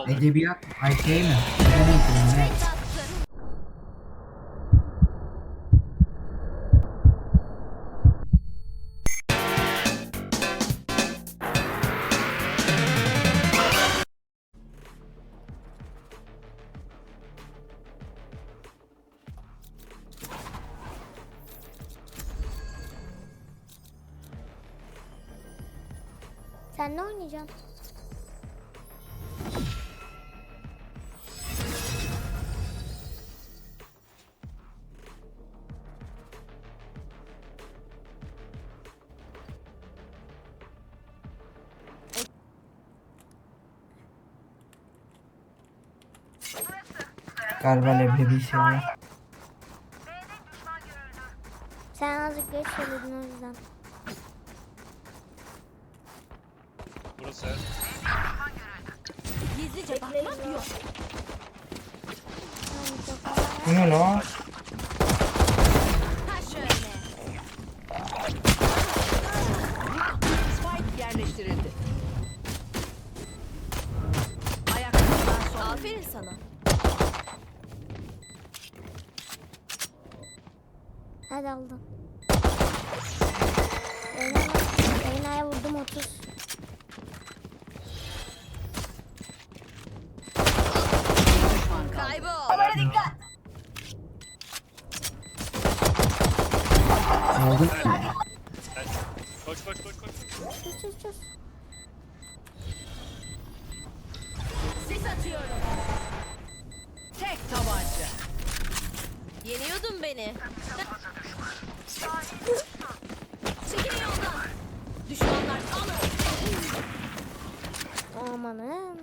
Edebiyat, ay şey mi? Bu ne? Sen ne oynayacaksın? Galiba leblebi seviyor. Sen azıcık geç söyledin o yüzden. Burası. Gizlice bakmak yok. Bu ne lan? Yerleştirildi. Ayakta kalan son. Aferin sana. Hadi aldım. Reyna'ya vurdum 30. Düşman kaldı. Kaybol. dikkat. Aldım. Koş koş koş koş. Çöz çöz çöz. Sis atıyorum. Tek tabanca. Yeniyordun beni. Çekil yoldan. Düşmanlar alın. Amanım.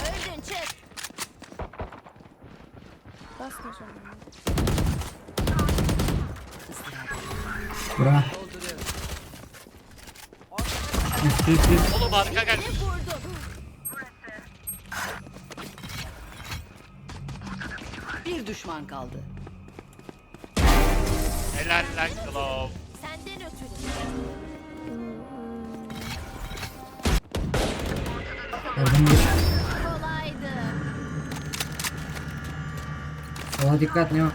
Öldün çık. Basmayacağım. Bura. Üst üst üst. Oğlum arka gel. Ne vurdun? Bir düşman kaldı. Helal lan Glove. Senden ötürü. Bir. Kolaydı. Sola dikkat ne o?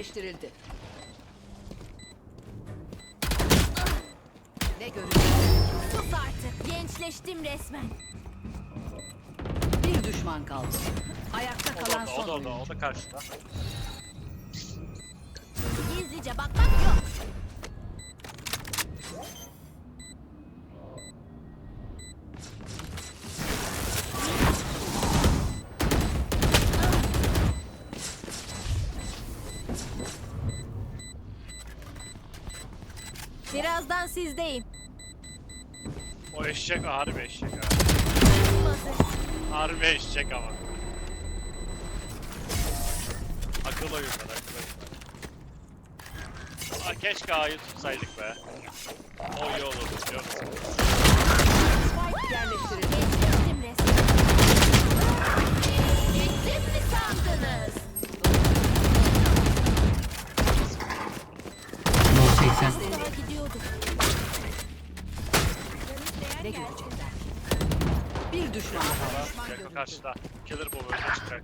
Yerleştirildi. Ne görüyorsun? Sus artık. Gençleştim resmen. Bir düşman kaldı. Ayakta O da kalan orada, o son da orada, oyuncu. o da karşıda. Gizlice bakmak yok. Birazdan sizdeyim. O eşek harbi eşek ha. Harbi eşek ama. Akıl oyunlar akıl oyunlar. Aa, keşke A'yı tutsaydık be. O iyi olurdu biliyor musun? Spike yerleştirildi. Karşıda. Killer bu böyle çıkacak.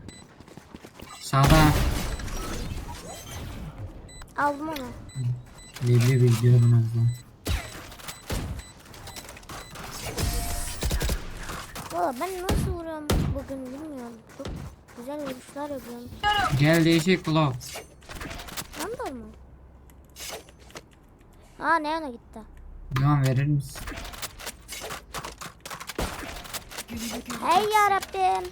Sağda. Aldım onu. Leblebi gidiyorum az daha. Valla ben nasıl vuruyorum bugün bilmiyorum. Çok Güzel vuruşlar yapıyorum. Gel değişik blow. Vandal mı? Aa Neon'a gitti. Devam verir misin? Hey yarabbim.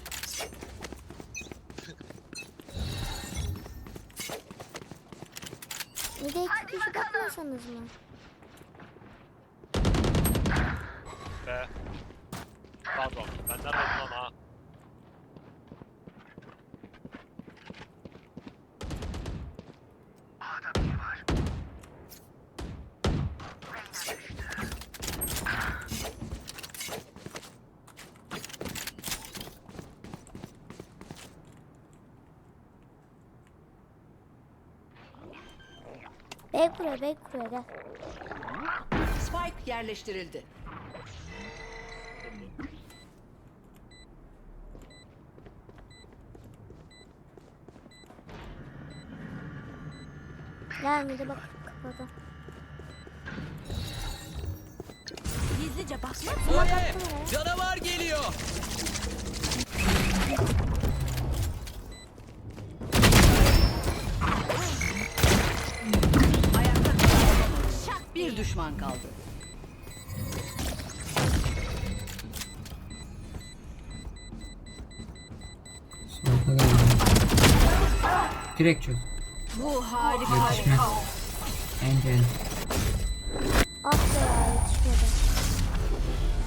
Bir de iki kişi bakmasanız mı? Be. Pardon. Ben nereden lan ha? Kuruyor, bey kuruyor gel. Spike yerleştirildi. Gel bir de bak kapadı. Gizlice oraya. Canavar geliyor. Düşman kaldı. Direkt çöz. bu harika. Yetişmez. Ence ence. Ah be ya yetişmedi.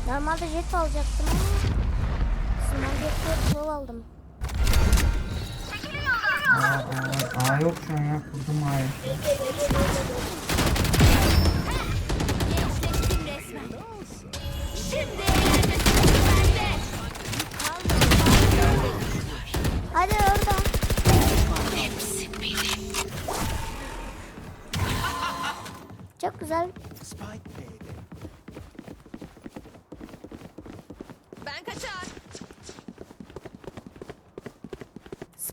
Normalde jet alacaktım ama Small jet'te slow aldım. Aa, aa, aa yok şu an ya. Kurdum A'yı.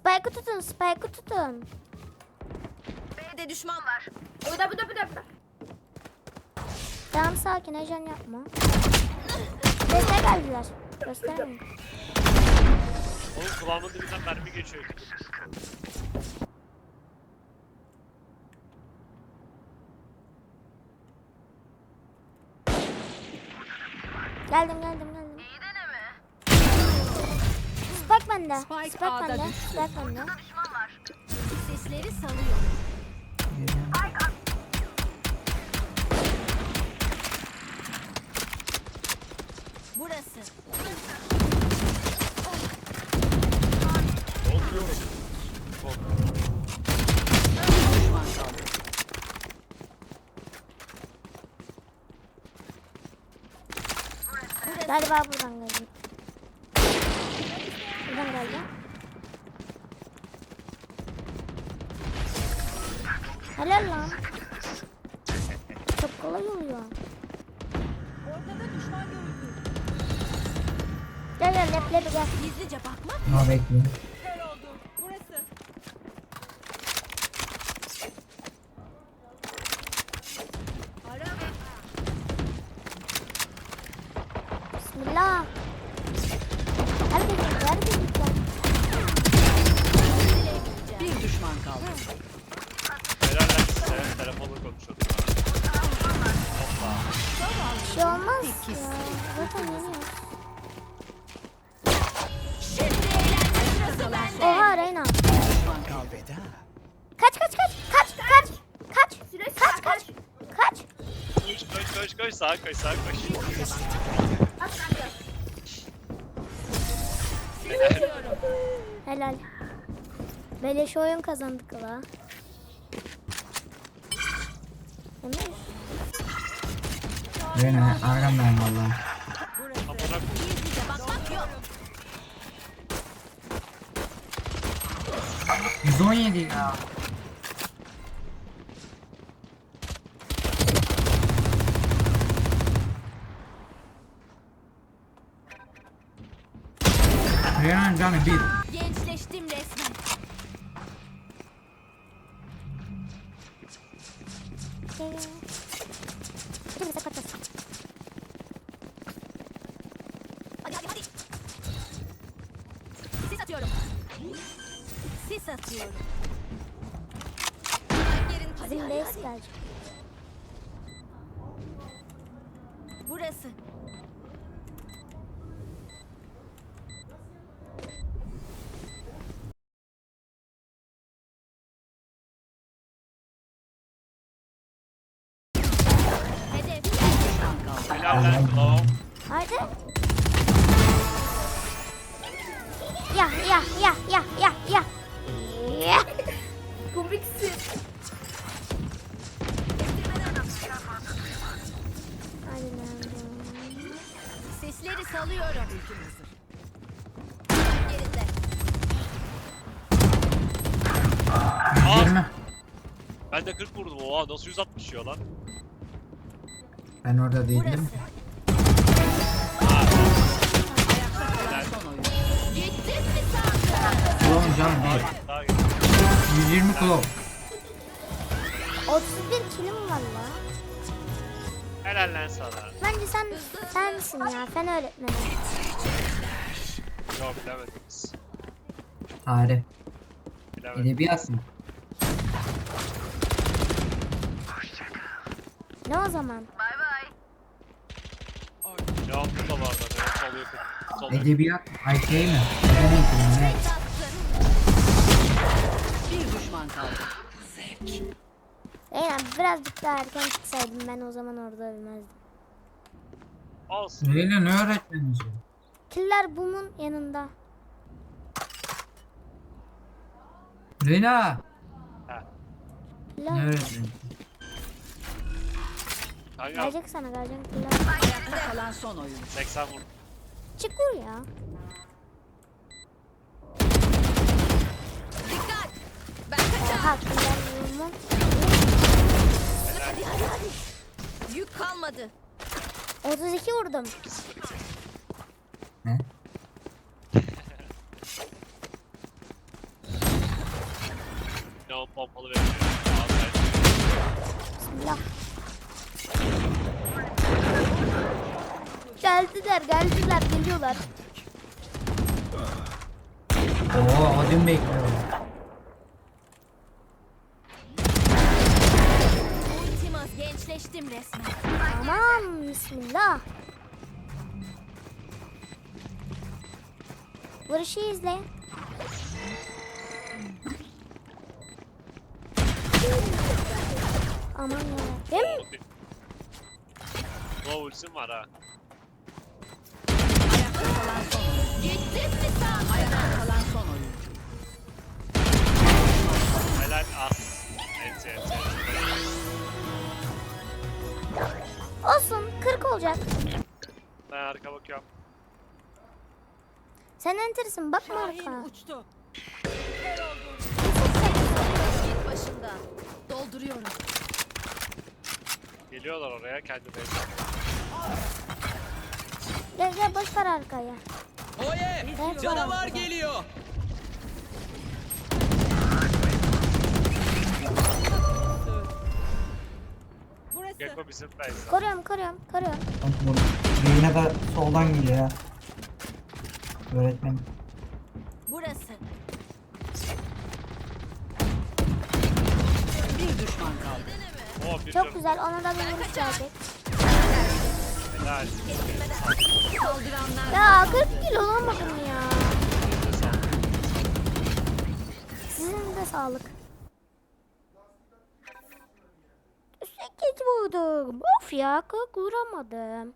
Spike'ı tutun, Spike'ı tutun. B'de düşman var. Tamam sakin, heyecan yapma. Destek geldiler. Göstermeyin. Oğlum kulağımın dibinden mermi geçiyor. Geldim, geldim, geldim. Bende. Spike Spike A'da bende. düştü. Spike bende. Sesleri salıyor. Burası. Galiba. Buradan geldi. Helal lan. Çok kolay oluyor. Ortada düşman görüldü. Gel gel leblebi gel. Gizlice bakmak Aa bekle. Koş. Sağa koş sağa koş. Helal. Beleş oyun kazandık la. Reyna arkamdayım valla. Amına koyayım. Gizlice bakmak yok. 117 ya. Reyna'nın canı bir. Gençleştim resmen. Hadi hadi hadi. Sis atıyorum. Sis atıyorum. Bizim base gelecek. Lan Claw. Haydi. Ya ya ya ya ya ya. Ya. Komiksin. Hadi. Sesleri salıyorum. Geride. 120. Ben de 40 vurdum. Oha nasıl 160 yiyor lan? Ben orada değildim. Klon can 1. Daha 120 klon. 31 kilim var la. Helal lan sana. Bence sen sensin ya fen öğretmeni. Yok bilemediniz. Tarih. Bilemedim. Edebiyat mı? Ne o zaman? Cevap da var da. Sol yakın. Sol yakın. Edebiyat Ay şey mi? Eğitim ne? Bir düşman kaldı. Eyvah birazcık daha erken çıksaydım ben o zaman orada ölmezdim. Olsun. Neyle ne öğretmeniz? Killer Boom'un yanında. Reyna. Ne Killer öğretmeni? Kanka gelecek sana gelecek. Ayakta kalan son oyun. 80 vurdum. Çık vur ya. Dikkat. Ben kaçar. Oha killer Boom'un. Hadi hadi hadi. Yük kalmadı. 32 vurdum. Ne? Ne o pompalı veriyor. Bismillah. Geldiler geldiler geliyorlar. Oo Odin bekliyor. Ultimaz gençleştim resmen. Tamam bismillah. Vuruşu izle. Aman yarabbim. Claw ultim var ha. Kalan son oyun. Gittin mi sandın? Ayakta kalan son oyun. Helal as. Enti enti. Olsun 40 olacak. Ben arka bakıyorum. Sen enteresin bakma arka. uçtu. Git başımdan. Dolduruyorum. Geliyorlar oraya kendi base. Gel gel boş ver arkaya. Oye! Evet, Canavar var. geliyor. Gekko bizim base. Koruyorum koruyorum koruyorum. Reyna da soldan geliyor ya. Öğretmen. Burası. Bir düşman kaldı. Oo bir Çok canım. güzel ona da bir vuruş gelecek. Ya 40 kilo olamadım ya. Sizin de sağlık. Sekiz vurdum. Of ya 40 vuramadım.